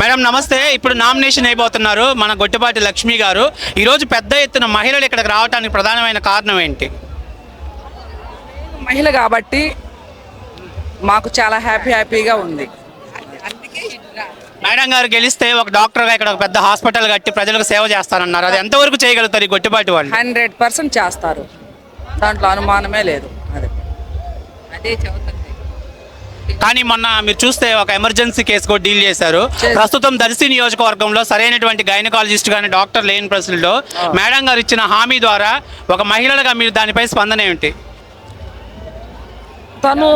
Madam నమస్తే. ఇప్పుడు nomination అయిపోతున్నారు మన గొట్టిపాటి లక్ష్మి గారు. ఈరోజు పెద్ద ఎత్తున మహిళలు ఇక్కడికి రావడానికి ప్రధానమైన కారణం ఏంటి? మహిళ కాబట్టి మాకు చాలా హ్యాపీ హ్యాపీగా ఉంది. మేడం గారు గెలిస్తే ఒక డాక్టర్గా ఇక్కడ ఒక పెద్ద హాస్పిటల్ కట్టి ప్రజలకు సేవ చేస్తారన్నారు అది ఎంతవరకు చేయగలుగుతారు ఈ గొట్టిపాటి వాళ్ళు? హండ్రెడ్ పర్సెంట్ చేస్తారు. దాంట్లో అనుమానమే లేదు. అదే. అదే కానీ మొన్న మీరు చూస్తే ఒక ఎమర్జెన్సీ కేసు కూడా డీల్ చేశారు. ప్రస్తుతం దర్శి నియోజకవర్గంలో సరైనటువంటి గైనకాలజిస్ట్ కానీ డాక్టర్ లేని ప్రశ్నలో మేడం గారు ఇచ్చిన హామీ ద్వారా ఒక మహిళలుగా మీరు దానిపై స్పందన ఏమిటి? తను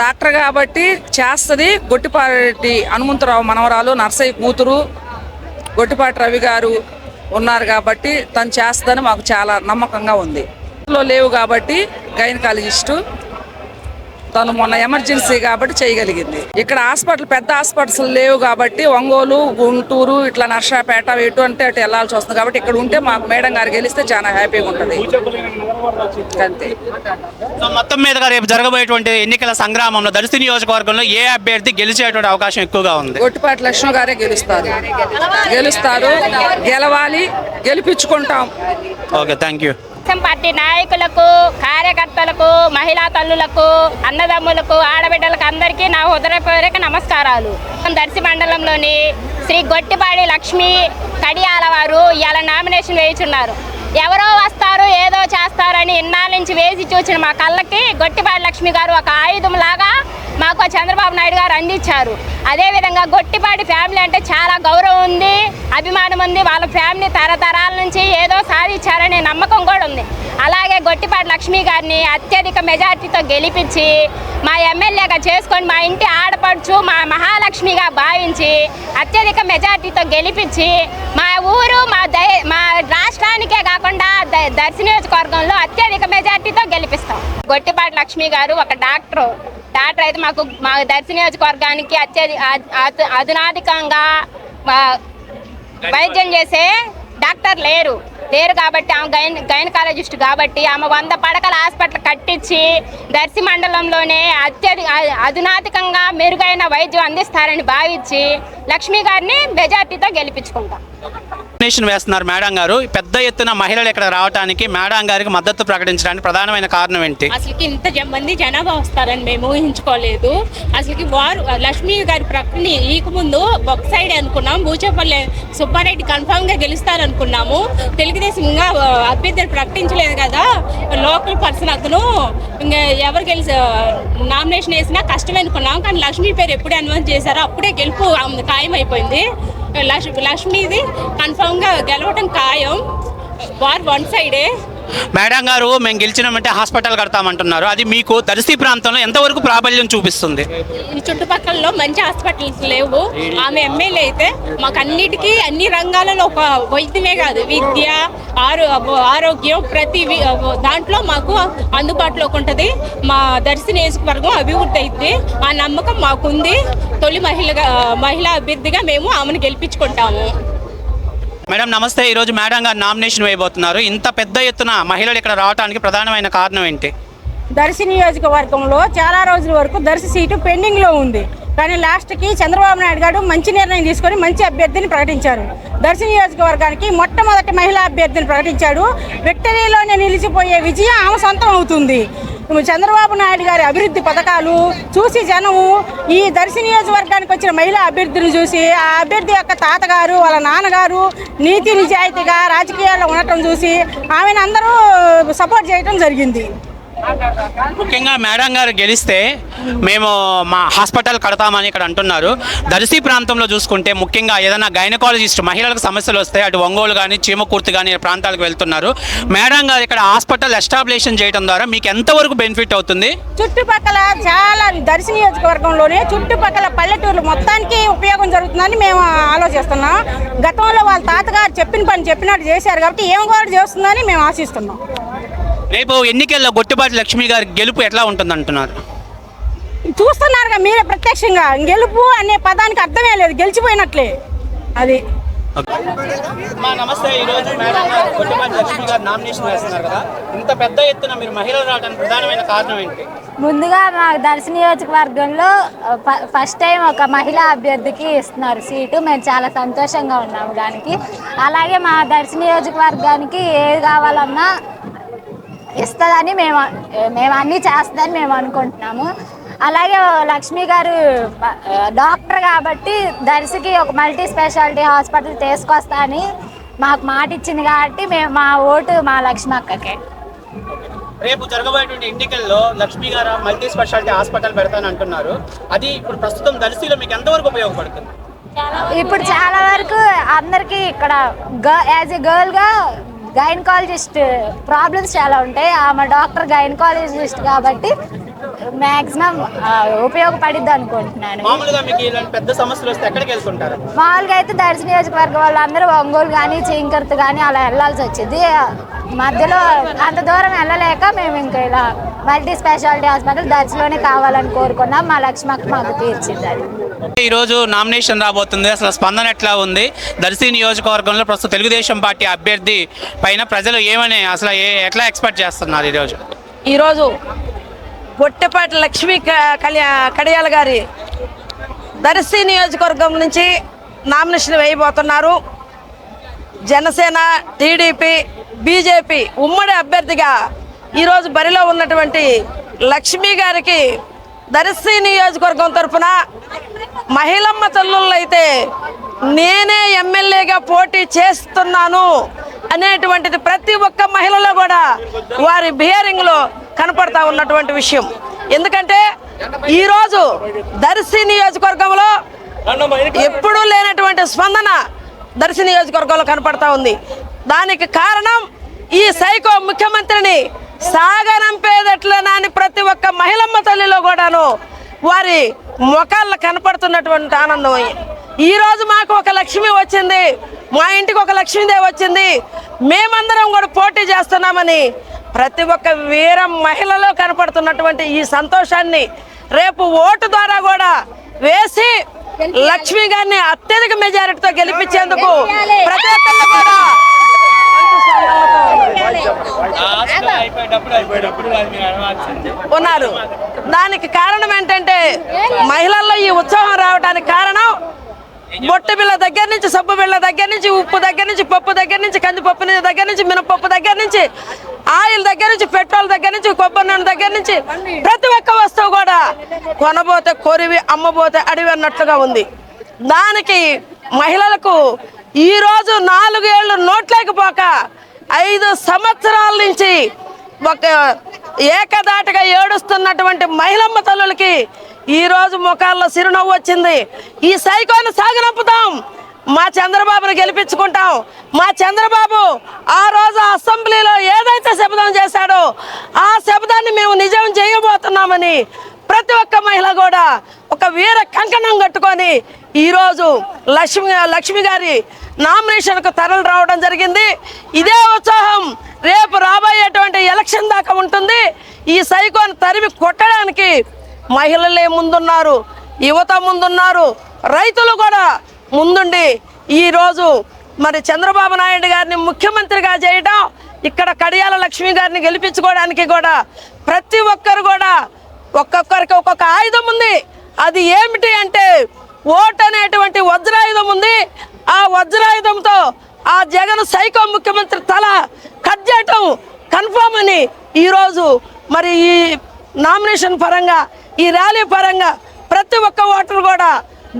డాక్టర్ కాబట్టి చేస్తుంది గొట్టిపాటి హనుమంతరావు మనవరాలు నర్సయ్య కూతురు గొట్టిపాటి రవి గారు ఉన్నారు కాబట్టి తను చేస్తుందని మాకు చాలా నమ్మకంగా ఉంది. లేవు కాబట్టి గైనకాలజిస్టు తను మొన్న ఎమర్జెన్సీ కాబట్టి చేయగలిగింది. ఇక్కడ హాస్పిటల్ పెద్ద హాస్పిటల్స్ లేవు కాబట్టి ఒంగోలు గుంటూరు ఇట్లా నర్సాపేట ఎటు అంటే అటు వెళ్ళాల్సి వస్తుంది. కాబట్టి ఇక్కడ ఉంటే మాకు మేడం గారు గెలిస్తే చాలా హ్యాపీగా ఉంటుంది. అంతే. మొత్తం మీదుగా రేపు జరగబోయేటువంటి ఎన్నికల సంగ్రామంలో దర్శి నియోజకవర్గంలో ఏ అభ్యర్థి గెలిచేటువంటి అవకాశం ఎక్కువగా ఉంది? గొట్టిపాటి లక్ష్మి గారే గెలుస్తారు. గెలుస్తారు. గెలవాలి. గెలిపించుకుంటాం. Okay thank you Telugu Desam party నాయకులకు కార్యకర్తలకు మహిళా తల్లులకు అన్నదమ్ములకు ఆడబిడ్డలకు అందరికీ నా హృదయపూర్వక నమస్కారాలు. దర్శి మండలంలోని శ్రీ గొట్టిపాడి లక్ష్మి కడియాల వారు ఇవాళ నామినేషన్ వేయుచున్నారు. ఎవరో వస్తారు ఏదో చేస్తారని ఇన్నాళ్ళ నుంచి వేసి చూసిన మా కళ్ళకి గొట్టిపాడి లక్ష్మి గారు ఒక ఆయుధం లాగా మాకు చంద్రబాబు నాయుడు గారు అందించారు. అదేవిధంగా గొట్టిపాడి ఫ్యామిలీ అంటే చాలా గౌరవం ఉంది అభిమానం ఉంది వాళ్ళ ఫ్యామిలీ తరతరాల నుంచి ఏదో సాధించారనే నమ్మకం కూడా ఉంది. అలాగే గొట్టిపాటి లక్ష్మి గారిని అత్యధిక మెజార్టీతో గెలిపించి మా ఎమ్మెల్యేగా చేసుకొని మా ఇంటి ఆడపడుచు మా మహాలక్ష్మిగా భావించి అత్యధిక మెజార్టీతో గెలిపించి మా ఊరు మా దై మా రాష్ట్రానికే కాకుండా ద- దర్శి నియోజకవర్గంలో అత్యధిక మెజార్టీతో గెలిపిస్తాం. గొట్టిపాటి లక్ష్మి గారు ఒక డాక్టర్. డాక్టర్ అయితే మాకు మా దర్శి నియోజకవర్గానికి అత్యధి అధునాధికంగా మా వైద్యం చేసే డాక్టర్ లేరు. లేరు కాబట్టి ఆమె గైన్ గైనకాలజిస్ట్ కాబట్టి ఆమె వంద పడకల హాస్పిటల్ కట్టించి దర్శి మండలంలోనే అత్యధి అధునాతికంగా మెరుగైన వైద్యం అందిస్తారని భావించి లక్ష్మి గారిని మెజార్టీతో గెలిపించుకుంటాం. నామినేషన్ వేస్తున్నారు మేడం గారు. పెద్ద ఎత్తున మహిళలు ఇక్కడ రావడానికి మేడం గారికి మద్దతు ప్రకటించడానికి ప్రధానమైన కారణం ఏంటి? అసలుకి ఇంత మంది జనాభా వస్తారని మేము ఊహించుకోలేదు. అసలుకి వారు లక్ష్మి గారి ప్రకటన ఈక ముందు ఒక సైడ్ అనుకున్నాం. బూచేపల్లి సుబ్బారెడ్డి కన్ఫామ్గా గెలుస్తారనుకున్నాము. తెలుగుదేశం ఇంకా అభ్యర్థులు ప్రకటించలేదు కదా. లోకల్ పర్సన్ అతను ఇంకా ఎవరు గెలిచి నామినేషన్ వేసినా కష్టమే అనుకున్నాం. కానీ లక్ష్మి పేరు ఎప్పుడు అనౌన్స్ చేశారో అప్పుడే గెలుపు ఖాయం అయిపోయింది లక్ష్మీది కన్ఫామ్గా గెలవటం ఖాయం వారు వన్ సైడే మేడం గారు మేము గెలిచినామంటే హాస్పిటల్ కడతామంటున్నారు. అది మీకు దర్శి ప్రాంతంలో ఎంతవరకు ప్రాబల్యం చూపిస్తుంది? ఈ చుట్టుపక్కలలో మంచి హాస్పిటల్స్ లేవు. ఆమె ఎమ్మెల్యే అయితే మాకు అన్నిటికీ అన్ని రంగాలలో ఒక వైద్యమే కాదు. విద్య ఆరో ఆరోగ్యం ప్రతి వి- దాంట్లో మాకు అందుబాటులోకి ఉంటుంది. మా దర్శి నియోజకవర్గం అభివృద్ధి అయితే ఆ నమ్మకం మాకుంది. తొలి మహిళగా మహిళా అభ్యర్థిగా మేము ఆమెను గెలిపించుకుంటాము. మేడం నమస్తే. ఈరోజు మేడం గారు నామినేషన్ వేయబోతున్నారు. ఇంత పెద్ద ఎత్తున మహిళలు ఇక్కడ రావడానికి ప్రధానమైన కారణం ఏంటి? దర్శి నియోజకవర్గంలో చాలా రోజుల వరకు దర్శి సీటు పెండింగ్లో ఉంది. కానీ లాస్ట్కి చంద్రబాబు నాయుడు గారు మంచి నిర్ణయం తీసుకొని మంచి అభ్యర్థిని ప్రకటించారు. దర్శి నియోజకవర్గానికి మొట్టమొదటి మహిళా అభ్యర్థిని ప్రకటించాడు. విక్టరీలోనే నిలిచిపోయే విజయం ఆమె సొంతం అవుతుంది. చంద్రబాబు నాయుడు గారి అభివృద్ధి పథకాలు చూసి జనం ఈ దర్శి నియోజకవర్గానికి వచ్చిన మహిళా అభ్యర్థిని చూసి ఆ అభ్యర్థి యొక్క తాతగారు వాళ్ళ నాన్నగారు నీతి నిజాయితీగా రాజకీయాల్లో ఉండటం చూసి ఆమెను అందరూ సపోర్ట్ చేయడం జరిగింది. ముఖ్యంగా మేడం గారు గెలిస్తే మేము మా హాస్పిటల్ కడతామని ఇక్కడ అంటున్నారు. దర్శి ప్రాంతంలో చూసుకుంటే ముఖ్యంగా ఏదైనా గైనకాలజిస్ట్ మహిళలకు సమస్యలు వస్తే అటు ఒంగోలు కానీ చీమకూర్తి కానీ ప్రాంతాలకు వెళ్తున్నారు. మేడం గారు ఇక్కడ హాస్పిటల్ ఎస్టాబ్లిషన్ చేయడం ద్వారా మీకు ఎంతవరకు బెనిఫిట్ అవుతుంది? చుట్టుపక్కల చాలా దర్శి నియోజకవర్గంలోనే చుట్టుపక్కల పల్లెటూర్లు మొత్తానికి ఉపయోగం జరుగుతుందని మేము ఆలోచిస్తున్నాం. గతంలో వాళ్ళ తాతగారు చెప్పిన పని చెప్పినట్టు చేశారు కాబట్టి ఏం కూడా చేస్తుందని మేము ఆశిస్తున్నాం. రేపు ఎన్నికల్లో గొట్టుబాటి లక్ష్మి గారి గెలుపు ఎట్లా ఉంటుంది అంటున్నారు చూస్తున్నారుగా మీరే ప్రత్యక్షంగా. గెలుపు అనే పదానికి అర్థమే లేదు. గెలిచిపోయినట్లే. అది. మా నమస్తే ఈ రోజు మేడం కొట్టిపాటి లక్ష్మి గారు నామినేషన్ వేస్తున్నారు కదా. ఇంత పెద్ద ఎత్తున మీరు మహిళలు రావడానికి ప్రధానమైన కారణం ఏంటి? ముందుగా మా దర్శి నియోజకవర్గంలో ఫస్ట్ టైం ఒక మహిళా అభ్యర్థికి ఇస్తున్నారు సీటు. మేము చాలా సంతోషంగా ఉన్నాము దానికి. అలాగే మా దర్శి నియోజకవర్గానికి ఏది కావాలన్నా ఇస్తుందని మేము మేము అన్నీ చేస్తుందని మేము అనుకుంటున్నాము. అలాగే లక్ష్మి గారు డాక్టర్ కాబట్టి దర్శికి ఒక మల్టీ స్పెషాలిటీ హాస్పిటల్ తీసుకొస్తా అని మాకు మాట ఇచ్చింది కాబట్టి మేము మా ఓటు మా లక్ష్మి అక్కకే. రేపు జరగబోయేటువంటి ఎన్నికల్లో లక్ష్మి గారు మల్టీ స్పెషాలిటీ హాస్పిటల్ పెడతాను అంటున్నారు. అది ఇప్పుడు ప్రస్తుతం దర్శిలో మీకు ఎంతవరకు ఉపయోగపడుతుంది? ఇప్పుడు చాలా వరకు అందరికీ ఇక్కడ యాజ్ ఎ గర్ల్గా గైనకాలజిస్ట్ ప్రాబ్లమ్స్ చాలా ఉంటాయి. ఆమె డాక్టర్ గైనకాలజిస్ట్ కాబట్టి మ్యాక్సిమం ఉపయోగపడిద్ది అనుకుంటున్నాను. మామూలుగా మీకు ఇలాంటి పెద్ద సమస్యలు వస్తే ఎక్కడికి వెళ్తుంటారు? మామూలుగా అయితే దర్శి నియోజకవర్గం వాళ్ళందరూ ఒంగోలు కానీ చీంకర్తి కానీ అలా వెళ్ళాల్సి వచ్చింది. మధ్యలో అంత దూరం వెళ్ళలేక మేము ఇంకా ఇలా మల్టీ స్పెషాలిటీ హాస్పిటల్ దర్శిలోనే కావాలని కోరుకున్నాం. మా లక్ష్మక్క మాకు తీర్చింది అది ఈ రోజు నామినేషన్ రాబోతుంది. అసలు స్పందన ఎట్లా ఉంది? దర్శి నియోజకవర్గంలో ప్రస్తుతం తెలుగుదేశం పార్టీ అభ్యర్థి పైన ప్రజలు ఏమని అసలు ఏ- ఎట్లా ఎక్స్పెక్ట్ చేస్తున్నారు ఈరోజు ఈరోజు బొట్టెపాటి లక్ష్మీ క- కళ్యా కడియాల గారి దర్శి నియోజకవర్గం నుంచి నామినేషన్ వేయబోతున్నారు. జనసేన టీడీపీ బీజేపీ ఉమ్మడి అభ్యర్థిగా ఈరోజు బరిలో ఉన్నటువంటి లక్ష్మీ గారికి దర్శి నియోజకవర్గం తరఫున మహిళమ్మ తల్లుళ్ళు అయితే నేనే ఎమ్మెల్యేగా పోటీ చేస్తున్నాను అనేటువంటిది ప్రతి ఒక్క మహిళలో కూడా వారి బిహేరింగ్లో కనపడతా ఉన్నటువంటి విషయం. ఎందుకంటే ఈరోజు దర్శి నియోజకవర్గంలో ఎప్పుడూ లేనటువంటి స్పందన దర్శి నియోజకవర్గంలో కనపడతా ఉంది. దానికి కారణం ఈ సైకో ముఖ్యమంత్రిని సాగనంపేదట్లనా అని ప్రతి ఒక్క మహిళమ్మ తల్లిలో కూడాను వారి ముఖాల్లో కనపడుతున్నటువంటి ఆనందం ఈరోజు మాకు ఒక లక్ష్మి వచ్చింది మా ఇంటికి ఒక లక్ష్మీదేవి వచ్చింది మేమందరం కూడా పోటీ చేస్తున్నామని ప్రతి ఒక్క వీర మహిళలో కనపడుతున్నటువంటి ఈ సంతోషాన్ని రేపు ఓటు ద్వారా కూడా వేసి లక్ష్మి గారిని అత్యధిక మెజారిటీతో గెలిపించేందుకు ప్రతి ఒక్కళ్ళు కూడా ఉన్నారు. దానికి కారణం ఏంటంటే మహిళల్లో ఈ ఉత్సాహం రావడానికి కారణం బొట్టు బిళ్ళ దగ్గర నుంచి సబ్బు బిళ్ళ దగ్గర నుంచి ఉప్పు దగ్గర నుంచి పప్పు దగ్గర నుంచి కందిపప్పు దగ్గర నుంచి మినపప్పు దగ్గర నుంచి ఆయిల్ దగ్గర నుంచి పెట్రోల్ దగ్గర నుంచి కొబ్బరి నూనె దగ్గర నుంచి ప్రతి ఒక్క వస్తువు కూడా కొనబోతే కొరివి అమ్మబోతే అడివి అన్నట్లుగా ఉంది. దానికి మహిళలకు ఈరోజు నాలుగేళ్ళు నోట్లేకపోక ఐదు సంవత్సరాల నుంచి ఒక ఏకదాటిగా ఏడుస్తున్నటువంటి మహిళమ్మ తల్లులకి ఈరోజు ముఖాల్లో చిరునవ్వు వచ్చింది. ఈ సైకోను సాగనంపుతాం. మా చంద్రబాబును గెలిపించుకుంటాం. మా చంద్రబాబు ఆ రోజు అసెంబ్లీలో ఏదైతే శపథం చేశాడో ఆ శబ్దాన్ని మేము నిజం చేయబోతున్నామని ప్రతి ఒక్క మహిళ కూడా ఒక వీర కంకణం కట్టుకొని ఈరోజు లక్ష్మి లక్ష్మి గారి నామినేషన్కు తరలి రావడం జరిగింది. ఇదే ఉత్సాహం రేపు రాబోయేటువంటి ఎలక్షన్ దాకా ఉంటుంది. ఈ సైకోను తరిమి కొట్టడానికి మహిళలే ముందున్నారు యువత ముందున్నారు రైతులు కూడా ముందుండి ఈరోజు మరి చంద్రబాబు నాయుడు గారిని ముఖ్యమంత్రిగా చేయడం ఇక్కడ కడియాల లక్ష్మి గారిని గెలిపించుకోవడానికి కూడా ప్రతి ఒక్కరు కూడా ఒక్కొక్కరికి ఒక్కొక్క ఆయుధం ఉంది. అది ఏమిటి అంటే ఓట్ అనేటువంటి వజ్రాయుధం ఉంది. ఆ వజ్రాయుధంతో ఆ జగన్ సైకో ముఖ్యమంత్రి తల కట్ చేయటం కన్ఫామ్ అని ఈరోజు మరి ఈ నామినేషన్ పరంగా ఈ ర్యాలీ పరంగా ప్రతి ఒక్క ఓటర్ కూడా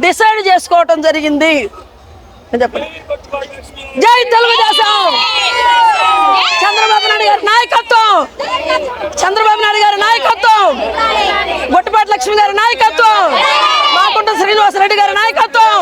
డిసైడ్ చేసుకోవటం జరిగింది. చెప్పండి జై తెలుగుదేశం! చంద్రబాబు నాయుడు గారి నాయకత్వం! చంద్రబాబు నాయుడు గారి నాయకత్వం! గుట్టపాటి లక్ష్మి గారి నాయకత్వం! మాకుంట శ్రీనివాసరెడ్డి గారి నాయకత్వం!